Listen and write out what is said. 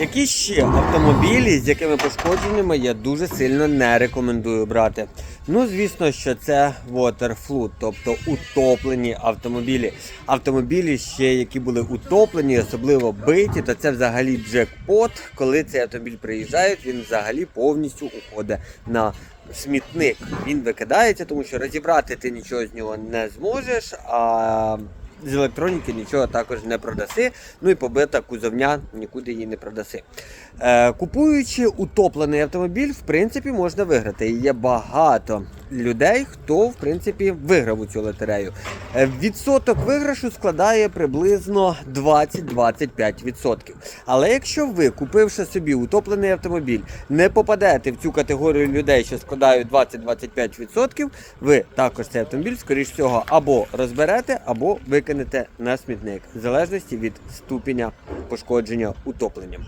Які ще автомобілі, з якими пошкодженнями я дуже сильно не рекомендую брати. Ну, звісно, що це waterflood, тобто утоплені автомобілі. Автомобілі ще, які були утоплені, особливо биті, то це взагалі джекпот. Коли цей автомобіль приїжджає, він взагалі повністю уходить на смітник. Він викидається, тому що розібрати ти нічого з нього не зможеш. А з електроніки нічого також не продаси. Ну і побита кузовня нікуди її не продаси. Е, купуючи утоплений автомобіль, в принципі, можна виграти. Є багато людей, хто в принципі виграв у цю лотерею. Е, відсоток виграшу складає приблизно 20-25%. Але якщо ви, купивши собі утоплений автомобіль, не попадете в цю категорію людей, що складають 20-25%, ви також цей автомобіль, скоріш всього, або розберете, або викинете на смітник, в залежності від ступеня пошкодження утопленням.